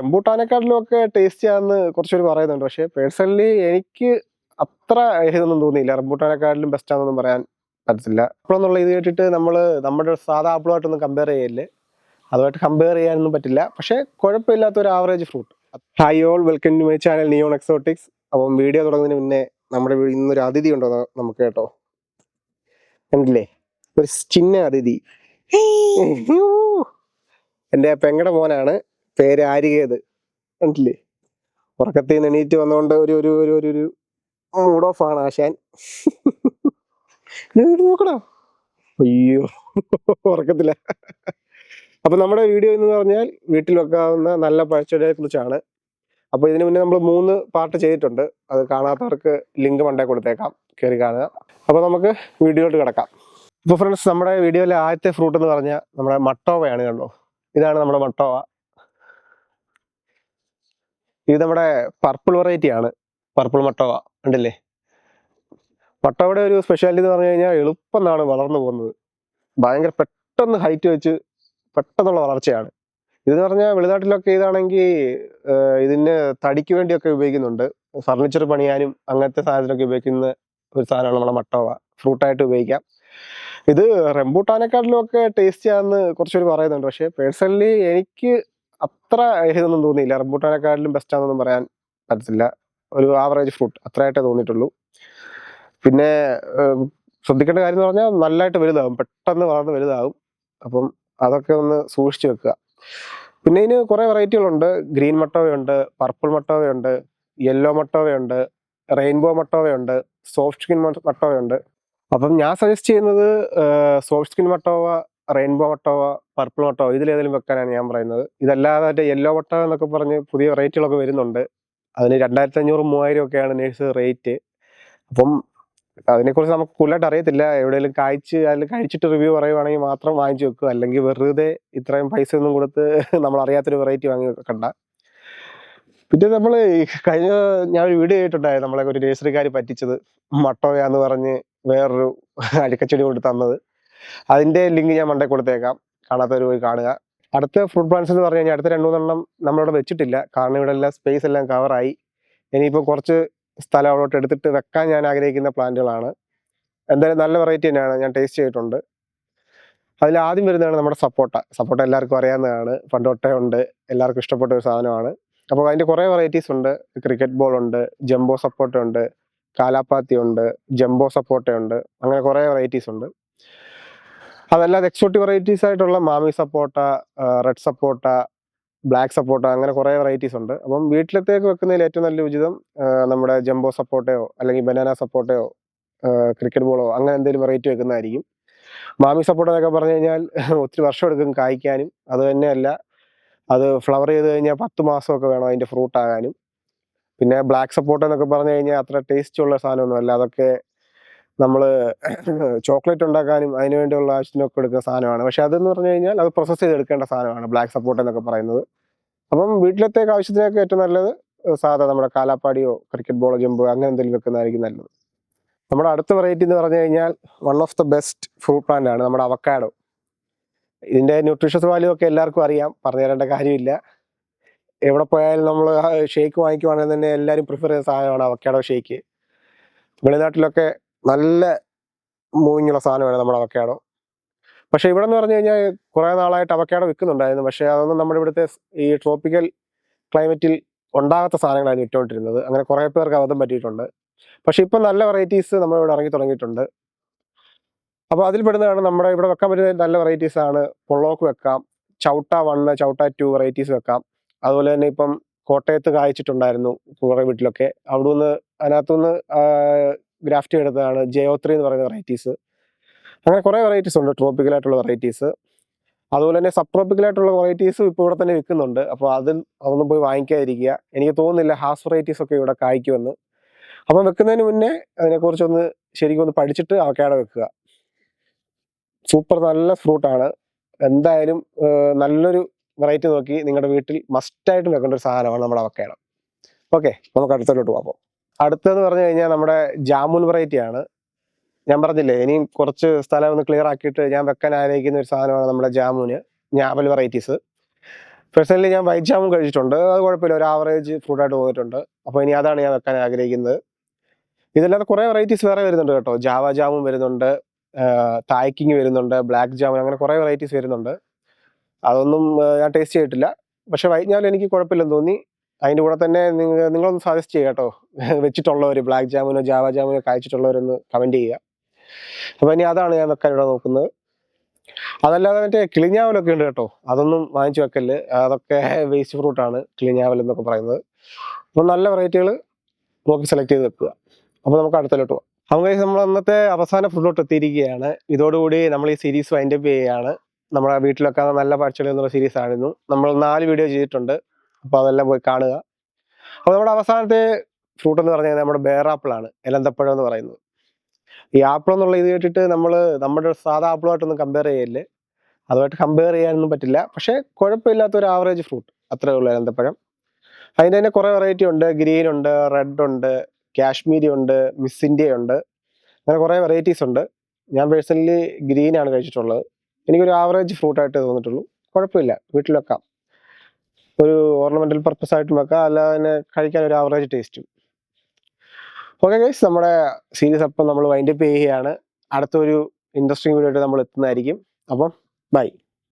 റംബൂട്ടാനെക്കാട്ടിലും ഒക്കെ ടേസ്റ്റി ആണെന്ന് കുറച്ചുപേര് പറയുന്നുണ്ട്. പക്ഷേ പേഴ്സണലി എനിക്ക് അത്ര ഇതൊന്നും തോന്നിയില്ല. റംബൂട്ടാനെക്കാട്ടിലും ബെസ്റ്റ് ആണെന്നൊന്നും പറയാൻ പറ്റത്തില്ല. അപ്പോഴെന്നുള്ള ഇത് കേട്ടിട്ട് നമ്മൾ നമ്മുടെ സാധാ ആപ്പിളുമായിട്ടൊന്നും കമ്പയർ ചെയ്യല്ലേ? അതുമായിട്ട് കമ്പയർ ചെയ്യാനൊന്നും പറ്റില്ല. പക്ഷേ കുഴപ്പമില്ലാത്ത ഒരു average fruit hi all welcome to my channel neon exotics അപ്പം വീഡിയോ തുടങ്ങുന്നതിന് മുന്നേ നമ്മുടെ ഇന്നൊരു അതിഥി ഉണ്ടോ നമുക്ക് കേട്ടോ. കണ്ടില്ലേ? ഒരു ചിന്ന അതിഥി. എന്റെ പെങ്ങടെ മോനാണ്. പേര് ആരികേത് കണ്ടില്ലേ? ഉറക്കത്തിൽ നിന്ന് എണീറ്റ് വന്നുകൊണ്ട് ഒരു ഒരു ഒരു ഒരു ഒരു മൂഡ് ഓഫ് ആണ് ആശാൻ. നോക്കണോ അയ്യോ ഉറക്കത്തില്ല അപ്പൊ നമ്മുടെ വീഡിയോ എന്ന് പറഞ്ഞാൽ വീട്ടിൽ വെക്കാവുന്ന നല്ല പഴച്ചെടിയെ കുറിച്ചാണ്. അപ്പൊ ഇതിനു മുന്നേ നമ്മൾ മൂന്ന് പാർട്ട് ചെയ്തിട്ടുണ്ട്. അത് കാണാത്തവർക്ക് ലിങ്ക് മണ്ടേ കൊടുത്തേക്കാം. കയറി കാണുക. അപ്പൊ നമുക്ക് വീഡിയോയിലോട്ട് കിടക്കാം. ഇപ്പൊ ഫ്രണ്ട്സ് നമ്മുടെ വീഡിയോയിലെ ആദ്യത്തെ ഫ്രൂട്ട് എന്ന് പറഞ്ഞാൽ നമ്മുടെ മട്ടോവയാണ് കണ്ടോ? ഇതാണ് നമ്മുടെ മട്ടോവ. ഇത് നമ്മുടെ പർപ്പിൾ വെറൈറ്റി ആണ്. പർപ്പിൾ മട്ടവ ഉണ്ടല്ലേ? മട്ടവയുടെ ഒരു സ്പെഷ്യാലിറ്റി എന്ന് പറഞ്ഞു കഴിഞ്ഞാൽ എളുപ്പമെന്നാണ് വളർന്നു പോകുന്നത്. ഭയങ്കര പെട്ടെന്ന് ഹൈറ്റ് വെച്ച് പെട്ടെന്നുള്ള വളർച്ചയാണ്. ഇതെന്ന് പറഞ്ഞാൽ വെളിനാട്ടിലൊക്കെ ഇതാണെങ്കിൽ ഇതിന് തടിക്ക് വേണ്ടിയൊക്കെ ഉപയോഗിക്കുന്നുണ്ട്. ഫർണിച്ചർ പണിയാനും അങ്ങനത്തെ സാധനത്തിനൊക്കെ ഉപയോഗിക്കുന്ന ഒരു സാധനമാണ് നമ്മുടെ മട്ടവ ഫ്രൂട്ടായിട്ട് ഉപയോഗിക്കാം. ഇത് റെമ്പൂട്ടാനെക്കാട്ടിലും ഒക്കെ ടേസ്റ്റ് ആണെന്ന് കുറച്ചുപേർ പറയുന്നുണ്ട്. പക്ഷേ പേഴ്സണലി എനിക്ക് അത്ര ഇതൊന്നും തോന്നിയില്ല. റംബൂട്ടാനെക്കാട്ടിലും ബെസ്റ്റ് ആണെന്നൊന്നും പറയാൻ പറ്റത്തില്ല. ഒരു ആവറേജ് ഫ്രൂട്ട് അത്രയായിട്ടേ തോന്നിയിട്ടുള്ളൂ. പിന്നെ ശ്രദ്ധിക്കേണ്ട കാര്യം എന്ന് പറഞ്ഞാൽ നല്ലതായിട്ട് വലുതാകും പെട്ടെന്ന് വളർന്ന് വലുതാകും അപ്പം അതൊക്കെ ഒന്ന് സൂക്ഷിച്ചു വെക്കുക. പിന്നെ ഇതിന് കുറേ വെറൈറ്റികളുണ്ട് ഗ്രീൻ മട്ടോവയുണ്ട് പർപ്പിൾ മട്ടോവയുണ്ട് യെല്ലോ മട്ടോവയുണ്ട് റെയിൻബോ മട്ടോവയുണ്ട് സോഫ്റ്റ് സ്കിൻ മട്ടോവയുണ്ട്. അപ്പം ഞാൻ സജസ്റ്റ് ചെയ്യുന്നത് സോഫ്റ്റ് സ്കിൻ മട്ടോവ റെയിൻബോ ഒട്ടോവ പർപ്പിൾ ഒട്ടോവ ഇതിലേതെങ്കിലും വെക്കാനാണ് ഞാൻ പറയുന്നത്. ഇതല്ലാതെ മറ്റേ യെല്ലോ ഒട്ടോവ എന്നൊക്കെ പറഞ്ഞ് പുതിയ റേറ്റുകളൊക്കെ വരുന്നുണ്ട്. അതിന് രണ്ടായിരത്തി അഞ്ഞൂറ് മൂവായിരം ഒക്കെയാണ് നേഴ്സ് റേറ്റ്. അപ്പം അതിനെക്കുറിച്ച് നമുക്ക് കൂടുതലായിട്ട് അറിയത്തില്ല. എവിടെയെങ്കിലും കായ്ച്ച് അതിൽ കഴിച്ചിട്ട് റിവ്യൂ പറയുവാണെങ്കിൽ മാത്രം വാങ്ങിച്ചു വെക്കുക. അല്ലെങ്കിൽ വെറുതെ ഇത്രയും പൈസ ഒന്നും കൊടുത്ത് നമ്മൾ അറിയാത്തൊരു വെറൈറ്റി വാങ്ങി വെക്കണ്ട. പിന്നെ നമ്മൾ കഴിഞ്ഞ ഞാൻ ഒരു വീഡിയോ ചെയ്തിട്ടുണ്ടായിരുന്നു നമ്മളെ ഒരു നേഴ്സറിക്കാർ പറ്റിച്ചത്. മട്ടോയാന്ന് പറഞ്ഞ് വേറൊരു അഴുക്കച്ചെടി കൊണ്ട് തന്നത്. അതിന്റെ ലിങ്ക് ഞാൻ മണ്ടേ കൊടുത്തേക്കാം. കാണാത്തവർ പോയി കാണുക. അടുത്ത ഫ്രൂട്ട് പ്ലാന്റ്സ് എന്ന് പറഞ്ഞു കഴിഞ്ഞാൽ അടുത്ത രണ്ടുമൂന്നെണ്ണം നമ്മളിവിടെ വെച്ചിട്ടില്ല. കാരണം ഇവിടെ എല്ലാം സ്പേസ് എല്ലാം കവറായി ഇനിയിപ്പോൾ കുറച്ച് സ്ഥലം അവിടോട്ട് എടുത്തിട്ട് വെക്കാൻ ഞാൻ ആഗ്രഹിക്കുന്ന പ്ലാന്റുകളാണ്. എന്തായാലും നല്ല വെറൈറ്റി തന്നെയാണ്. ഞാൻ ടേസ്റ്റ് ചെയ്തിട്ടുണ്ട്. അതിൽ ആദ്യം വരുന്നതാണ് നമ്മുടെ സപ്പോട്ട. സപ്പോട്ട എല്ലാവർക്കും അറിയാവുന്നതാണ്. പണ്ടൊട്ടേ ഉണ്ട്. എല്ലാവർക്കും ഇഷ്ടപ്പെട്ട ഒരു സാധനമാണ്. അപ്പോൾ അതിന്റെ കുറേ വെറൈറ്റീസ് ഉണ്ട്. ക്രിക്കറ്റ് ബോൾ ഉണ്ട് ജംബോ സപ്പോട്ട ഉണ്ട് കാലാപ്പാത്തി ഉണ്ട് ജംബോ സപ്പോട്ട ഉണ്ട്. അങ്ങനെ കുറേ വെറൈറ്റീസ് ഉണ്ട്. അതല്ലാതെ എക്സോട്ടിക് വെറൈറ്റീസ് ആയിട്ടുള്ള മാമി സപ്പോട്ട റെഡ് സപ്പോട്ട ബ്ലാക്ക് സപ്പോട്ട അങ്ങനെ കുറേ വെറൈറ്റീസ് ഉണ്ട്. അപ്പം വീട്ടിലത്തേക്ക് വെക്കുന്നതിൽ ഏറ്റവും നല്ല ഉചിതം നമ്മുടെ ജംബോ സപ്പോട്ടയോ അല്ലെങ്കിൽ ബനാന സപ്പോട്ടയോ ക്രിക്കറ്റ് ബോളോ അങ്ങനെ എന്തെങ്കിലും വെറൈറ്റി വെക്കുന്നതായിരിക്കും. മാമി സപ്പോർട്ട എന്നൊക്കെ പറഞ്ഞു കഴിഞ്ഞാൽ ഒത്തിരി വർഷം എടുക്കും കായ്ക്കാനും. അത് തന്നെയല്ല. അത് ഫ്ലവർ ചെയ്ത് കഴിഞ്ഞാൽ പത്ത് മാസമൊക്കെ വേണം അതിന്റെ ഫ്രൂട്ട് ആകാനും. പിന്നെ ബ്ലാക്ക് സപ്പോർട്ട എന്നൊക്കെ പറഞ്ഞു കഴിഞ്ഞാൽ അത്ര ടേസ്റ്റ് ഉള്ള സാധനമൊന്നുമല്ല. അതൊക്കെ നമ്മൾ ചോക്ലേറ്റ് ഉണ്ടാക്കാനും അതിന് വേണ്ടിയുള്ള ആവശ്യത്തിനൊക്കെ എടുക്കുന്ന സാധനമാണ്. പക്ഷെ അതെന്ന് പറഞ്ഞു കഴിഞ്ഞാൽ അത് പ്രോസസ്സ് ചെയ്തെടുക്കേണ്ട സാധനമാണ്. ബ്ലാക്ക് സപ്പോർട്ട് എന്നൊക്കെ പറയുന്നത്. അപ്പം വീട്ടിലത്തേക്ക് ആവശ്യത്തിനൊക്കെ ഏറ്റവും നല്ലത് സാധാ നമ്മുടെ കാലാപ്പാടിയോ ക്രിക്കറ്റ് ബോളോ ജമ്പോ അങ്ങനെ എന്തെങ്കിലും വെക്കുന്നതായിരിക്കും നല്ലത്. നമ്മുടെ അടുത്ത വെറൈറ്റി എന്ന് പറഞ്ഞു കഴിഞ്ഞാൽ one of the best fruit plant ആണ് നമ്മുടെ അവക്കാഡോ ഇതിന്റെ ന്യൂട്രീഷ്യസ് വാല്യൂ ഒക്കെ എല്ലാവർക്കും അറിയാം. പറഞ്ഞു തരേണ്ട കാര്യമില്ല. എവിടെ പോയാലും നമ്മൾ ഷേക്ക് വാങ്ങിക്കുവാണെങ്കിൽ തന്നെ എല്ലാവരും പ്രിഫർ ചെയ്യുന്ന സാധനമാണ് അവക്കാഡോ ഷേക്ക് വെളിനാട്ടിലൊക്കെ നല്ല മൂവിങ്ങുള്ള സാധനമാണ് നമ്മുടെ അവക്കാടോ. പക്ഷെ ഇവിടെ എന്ന് പറഞ്ഞു കഴിഞ്ഞാൽ കുറേ നാളായിട്ട് അവക്കാഡോ വിൽക്കുന്നുണ്ടായിരുന്നു. പക്ഷേ അതൊന്നും നമ്മുടെ ഇവിടുത്തെ ഈ ട്രോപ്പിക്കൽ ക്ലൈമറ്റിൽ ഉണ്ടാകാത്ത സാധനങ്ങളാണ് ഇട്ടുകൊണ്ടിരുന്നത്. അങ്ങനെ കുറേ പേർക്ക് അബദ്ധം പറ്റിയിട്ടുണ്ട്. പക്ഷെ ഇപ്പം നല്ല വെറൈറ്റീസ് നമ്മളിവിടെ ഇറങ്ങി തുടങ്ങിയിട്ടുണ്ട്. അപ്പോൾ അതിൽ പെടുന്നതാണ് നമ്മുടെ ഇവിടെ വെക്കാൻ പറ്റുന്ന നല്ല വെറൈറ്റീസ് ആണ് പൊള്ളോക്ക് വെക്കാം ചൗട്ട വണ്ണ് ചൗട്ട ടു വെറൈറ്റീസ് വെക്കാം. അതുപോലെ തന്നെ ഇപ്പം കോട്ടയത്ത് കായ്ച്ചിട്ടുണ്ടായിരുന്നു കുറേ വീട്ടിലൊക്കെ. അവിടെ നിന്ന് അതിനകത്തുനിന്ന് ഗ്രാഫ്റ്റ് എടുത്തതാണ് ജയോത്രി എന്ന് പറയുന്ന വെറൈറ്റീസ് അങ്ങനെ കുറേ വെറൈറ്റീസ് ഉണ്ട് ട്രോപ്പിക്കലായിട്ടുള്ള വെറൈറ്റീസ് അതുപോലെ തന്നെ സബ് ട്രോപ്പിക്കലായിട്ടുള്ള വെറൈറ്റീസും ഇപ്പോൾ ഇവിടെ തന്നെ വിൽക്കുന്നുണ്ട്. അപ്പോൾ അതിൽ അതൊന്നും പോയി വാങ്ങിക്കാതിരിക്കുക. എനിക്ക് തോന്നുന്നില്ല ഹാസ് വെറൈറ്റീസ് ഒക്കെ ഇവിടെ കായ്ക്കുമെന്ന്. അപ്പം വെക്കുന്നതിന് മുന്നേ അതിനെക്കുറിച്ചൊന്ന് ശരിക്കും ഒന്ന് പഠിച്ചിട്ട് അവക്കാട വെക്കുക. സൂപ്പർ നല്ല ഫ്രൂട്ടാണ് എന്തായാലും നല്ലൊരു വെറൈറ്റി നോക്കി നിങ്ങളുടെ വീട്ടിൽ മസ്റ്റായിട്ടും വെക്കേണ്ട ഒരു സാധനമാണ് നമ്മുടെ അവക്കാട. ഓക്കെ നമുക്ക് അടുത്തോട്ട് പോകാം അടുത്തതെന്ന് പറഞ്ഞു കഴിഞ്ഞാൽ നമ്മുടെ ജാമുൻ വെറൈറ്റി ആണ്. ഞാൻ പറഞ്ഞില്ലേ ഇനിയും കുറച്ച് സ്ഥലം ഒന്ന് ക്ലിയർ ആക്കിയിട്ട് ഞാൻ വെക്കാൻ ആഗ്രഹിക്കുന്ന ഒരു സാധനമാണ് നമ്മുടെ ജാമുന് ഞാവൽ വെറൈറ്റീസ് പേഴ്സണലി ഞാൻ വൈറ്റ് ജാമുൻ കഴിച്ചിട്ടുണ്ട്. അത് കുഴപ്പമില്ല ഒരു ആവറേജ് ഫ്രൂട്ടായിട്ട് തോന്നിയിട്ടുണ്ട് അപ്പോൾ ഇനി അതാണ് ഞാൻ വെക്കാൻ ആഗ്രഹിക്കുന്നത്. ഇതല്ലാതെ കുറേ വെറൈറ്റീസ് വേറെ വരുന്നുണ്ട് കേട്ടോ. ജാവ ജാമുൻ വരുന്നുണ്ട് തായ്ക്കിങ് വരുന്നുണ്ട് ബ്ലാക്ക് ജാമുൻ അങ്ങനെ കുറേ വെറൈറ്റീസ് വരുന്നുണ്ട്. അതൊന്നും ഞാൻ ടേസ്റ്റ് ചെയ്തിട്ടില്ല. പക്ഷെ വൈറ്റ് ജാമുൻ എനിക്ക് കുഴപ്പമില്ലെന്ന് തോന്നി. അതിന്റെ കൂടെ തന്നെ നിങ്ങൾ നിങ്ങളൊന്ന് സജസ്റ്റ് ചെയ്യുക കേട്ടോ. വെച്ചിട്ടുള്ളവർ ബ്ലാക്ക് ജാമുനോ ജാവ ജാമുനോ കഴിച്ചിട്ടുള്ളവരൊന്ന് കമന്റ് ചെയ്യുക. അപ്പോൾ ഇനി അതാണ് ഞാൻ വെക്കാൻ ഇവിടെ നോക്കുന്നത്. അതല്ലാതെ മറ്റേ കിളിഞ്ഞാവലൊക്കെ ഉണ്ട് കേട്ടോ. അതൊന്നും വാങ്ങിച്ചു വെക്കൽ അതൊക്കെ വേസ്റ്റ് ഫ്രൂട്ടാണ് കിളിഞ്ഞാവൽ എന്നൊക്കെ പറയുന്നത്. അപ്പോൾ നല്ല വെറൈറ്റികൾ നോക്കി സെലക്ട് ചെയ്ത് വെക്കുക. അപ്പോൾ നമുക്ക് അടുത്തലോട്ട് പോകാം guys, നമ്മൾ അന്നത്തെ അവസാന ഫുഡിലോട്ട് എത്തിയിരിക്കുകയാണ്. ഇതോടുകൂടി നമ്മൾ ഈ സീരീസ് വൈൻഡപ്പ് ചെയ്യുകയാണ്. നമ്മുടെ വീട്ടിലൊക്കെ നല്ല പാഴ്ചകൾ എന്നുള്ള സീരീസ് ആയിരുന്നു നമ്മൾ നാല് വീഡിയോ ചെയ്തിട്ടുണ്ട്. അപ്പോൾ അതെല്ലാം പോയി കാണുക. അപ്പോൾ നമ്മുടെ അവസാനത്തെ ഫ്രൂട്ട് എന്ന് പറഞ്ഞാൽ നമ്മുടെ ബേറാപ്പിളാണ് എലന്തപ്പഴം എന്ന് പറയുന്നത്. ഈ ആപ്പിൾ എന്നുള്ള ഇത് കേട്ടിട്ട് നമ്മൾ നമ്മുടെ സാധാ ആപ്പിളുമായിട്ടൊന്നും കമ്പയർ ചെയ്യല്ലേ അതുമായിട്ട് കമ്പയർ ചെയ്യാനൊന്നും പറ്റില്ല. പക്ഷേ കുഴപ്പമില്ലാത്ത ഒരു ആവറേജ് ഫ്രൂട്ട് അത്രേ ഉള്ളൂ എലന്തപ്പഴം. അതിന്റെ തന്നെ കുറേ വെറൈറ്റി ഉണ്ട്. ഗ്രീൻ ഉണ്ട് റെഡ് ഉണ്ട് കാശ്മീരി ഉണ്ട് മിസ് ഇന്ത്യ ഉണ്ട്. അങ്ങനെ കുറേ വെറൈറ്റീസ് ഉണ്ട്. ഞാൻ പേഴ്സണലി ഗ്രീൻ ആണ് കഴിച്ചിട്ടുള്ളത്. എനിക്കൊരു ആവറേജ് ഫ്രൂട്ടായിട്ട് തോന്നിയിട്ടുള്ളൂ. കുഴപ്പമില്ല. വീട്ടിൽ വെക്കാം. ഒരു ഓർണമെന്റൽ പർപ്പസ് ആയിട്ട് വെക്കാം. അല്ലാതെ അതിനെ കഴിക്കാൻ ഒരു ആവറേജ് ടേസ്റ്റും ഓക്കെ ഗൈസ് നമ്മുടെ സീരീസ് അപ്പം നമ്മൾ വൈൻഡപ്പ് ചെയ്യുകയാണ്. അടുത്തൊരു ഇൻട്രസ്റ്റിംഗ് വീഡിയോ ആയിട്ട് നമ്മൾ എത്തുന്നതായിരിക്കും. അപ്പം ബൈ